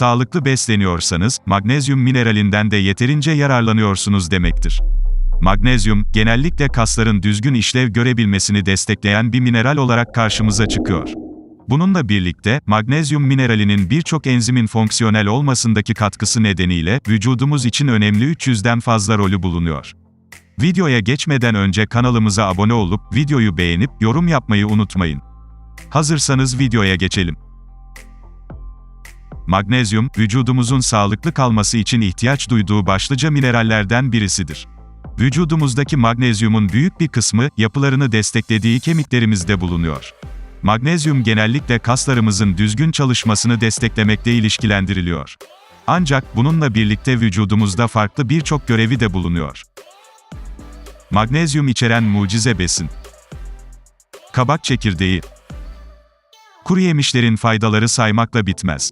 Sağlıklı besleniyorsanız, magnezyum mineralinden de yeterince yararlanıyorsunuz demektir. Magnezyum, genellikle kasların düzgün işlev görebilmesini destekleyen bir mineral olarak karşımıza çıkıyor. Bununla birlikte, magnezyum mineralinin birçok enzimin fonksiyonel olmasındaki katkısı nedeniyle, vücudumuz için önemli 300'den fazla rolü bulunuyor. Videoya geçmeden önce kanalımıza abone olup, videoyu beğenip, yorum yapmayı unutmayın. Hazırsanız videoya geçelim. Magnezyum, vücudumuzun sağlıklı kalması için ihtiyaç duyduğu başlıca minerallerden birisidir. Vücudumuzdaki magnezyumun büyük bir kısmı, yapılarını desteklediği kemiklerimizde bulunuyor. Magnezyum genellikle kaslarımızın düzgün çalışmasını desteklemekle ilişkilendiriliyor. Ancak bununla birlikte vücudumuzda farklı birçok görevi de bulunuyor. Magnezyum içeren mucize besin. Kabak çekirdeği. Kuru yemişlerin faydaları saymakla bitmez.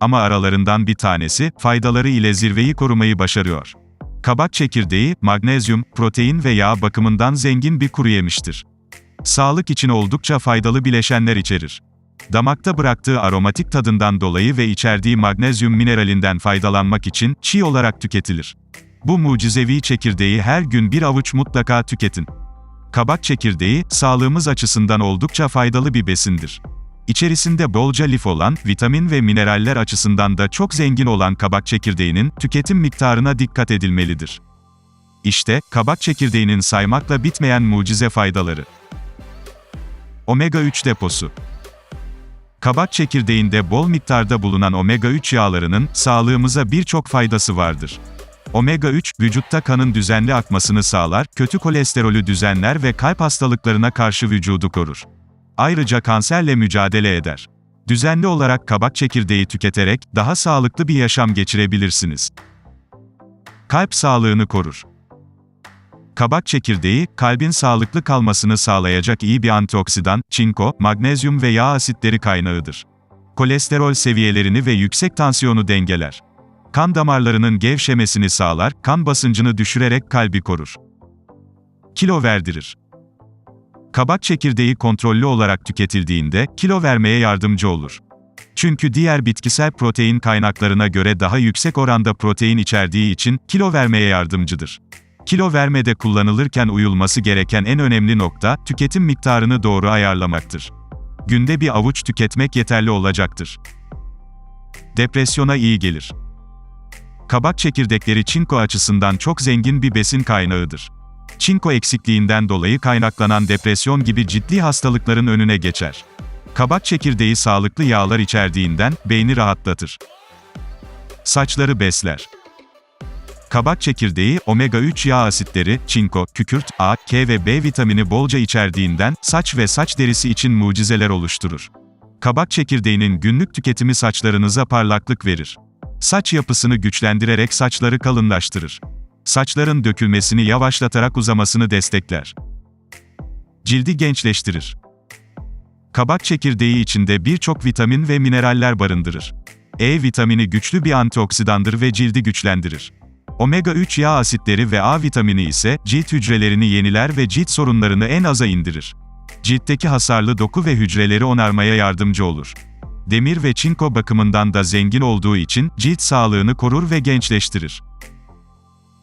Ama aralarından bir tanesi, faydaları ile zirveyi korumayı başarıyor. Kabak çekirdeği, magnezyum, protein ve yağ bakımından zengin bir kuru yemiştir. Sağlık için oldukça faydalı bileşenler içerir. Damakta bıraktığı aromatik tadından dolayı ve içerdiği magnezyum mineralinden faydalanmak için çiğ olarak tüketilir. Bu mucizevi çekirdeği her gün bir avuç mutlaka tüketin. Kabak çekirdeği, sağlığımız açısından oldukça faydalı bir besindir. İçerisinde bolca lif olan, vitamin ve mineraller açısından da çok zengin olan kabak çekirdeğinin, tüketim miktarına dikkat edilmelidir. İşte, kabak çekirdeğinin saymakla bitmeyen mucize faydaları. Omega-3 deposu. Kabak çekirdeğinde bol miktarda bulunan omega-3 yağlarının, sağlığımıza birçok faydası vardır. Omega-3, vücutta kanın düzenli akmasını sağlar, kötü kolesterolü düzenler ve kalp hastalıklarına karşı vücudu korur. Ayrıca kanserle mücadele eder. Düzenli olarak kabak çekirdeği tüketerek, daha sağlıklı bir yaşam geçirebilirsiniz. Kalp sağlığını korur. Kabak çekirdeği, kalbin sağlıklı kalmasını sağlayacak iyi bir antioksidan, çinko, magnezyum ve yağ asitleri kaynağıdır. Kolesterol seviyelerini ve yüksek tansiyonu dengeler. Kan damarlarının gevşemesini sağlar, kan basıncını düşürerek kalbi korur. Kilo verdirir. Kabak çekirdeği kontrollü olarak tüketildiğinde, kilo vermeye yardımcı olur. Çünkü diğer bitkisel protein kaynaklarına göre daha yüksek oranda protein içerdiği için, kilo vermeye yardımcıdır. Kilo vermede kullanılırken uyulması gereken en önemli nokta, tüketim miktarını doğru ayarlamaktır. Günde bir avuç tüketmek yeterli olacaktır. Depresyona iyi gelir. Kabak çekirdekleri çinko açısından çok zengin bir besin kaynağıdır. Çinko eksikliğinden dolayı kaynaklanan depresyon gibi ciddi hastalıkların önüne geçer. Kabak çekirdeği sağlıklı yağlar içerdiğinden, beyni rahatlatır. Saçları besler. Kabak çekirdeği, omega-3 yağ asitleri, çinko, kükürt, A, K ve B vitamini bolca içerdiğinden, saç ve saç derisi için mucizeler oluşturur. Kabak çekirdeğinin günlük tüketimi saçlarınıza parlaklık verir. Saç yapısını güçlendirerek saçları kalınlaştırır. Saçların dökülmesini yavaşlatarak uzamasını destekler. Cildi gençleştirir. Kabak çekirdeği içinde birçok vitamin ve mineraller barındırır. E vitamini güçlü bir antioksidandır ve cildi güçlendirir. Omega-3 yağ asitleri ve A vitamini ise cilt hücrelerini yeniler ve cilt sorunlarını en aza indirir. Ciltteki hasarlı doku ve hücreleri onarmaya yardımcı olur. Demir ve çinko bakımından da zengin olduğu için cilt sağlığını korur ve gençleştirir.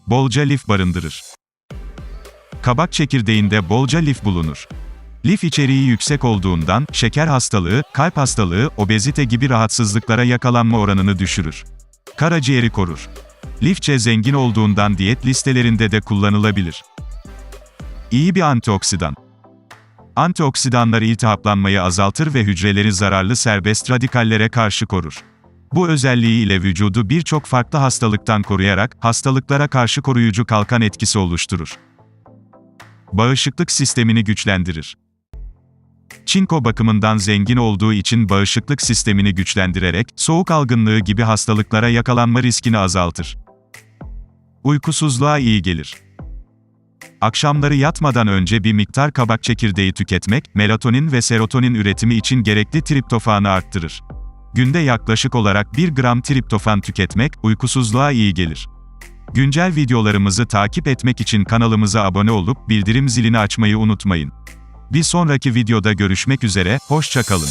Bolca lif barındırır. Kabak çekirdeğinde bolca lif bulunur. Lif içeriği yüksek olduğundan, şeker hastalığı, kalp hastalığı, obezite gibi rahatsızlıklara yakalanma oranını düşürür. Karaciğeri korur. Lifçe zengin olduğundan diyet listelerinde de kullanılabilir. İyi bir antioksidan. Antioksidanlar iltihaplanmayı azaltır ve hücreleri zararlı serbest radikallere karşı korur. Bu özelliği ile vücudu birçok farklı hastalıktan koruyarak, hastalıklara karşı koruyucu kalkan etkisi oluşturur. Bağışıklık sistemini güçlendirir. Çinko bakımından zengin olduğu için bağışıklık sistemini güçlendirerek, soğuk algınlığı gibi hastalıklara yakalanma riskini azaltır. Uykusuzluğa iyi gelir. Akşamları yatmadan önce bir miktar kabak çekirdeği tüketmek, melatonin ve serotonin üretimi için gerekli triptofanı arttırır. Günde yaklaşık olarak 1 gram triptofan tüketmek, uykusuzluğa iyi gelir. Güncel videolarımızı takip etmek için kanalımıza abone olup, bildirim zilini açmayı unutmayın. Bir sonraki videoda görüşmek üzere, hoşça kalın.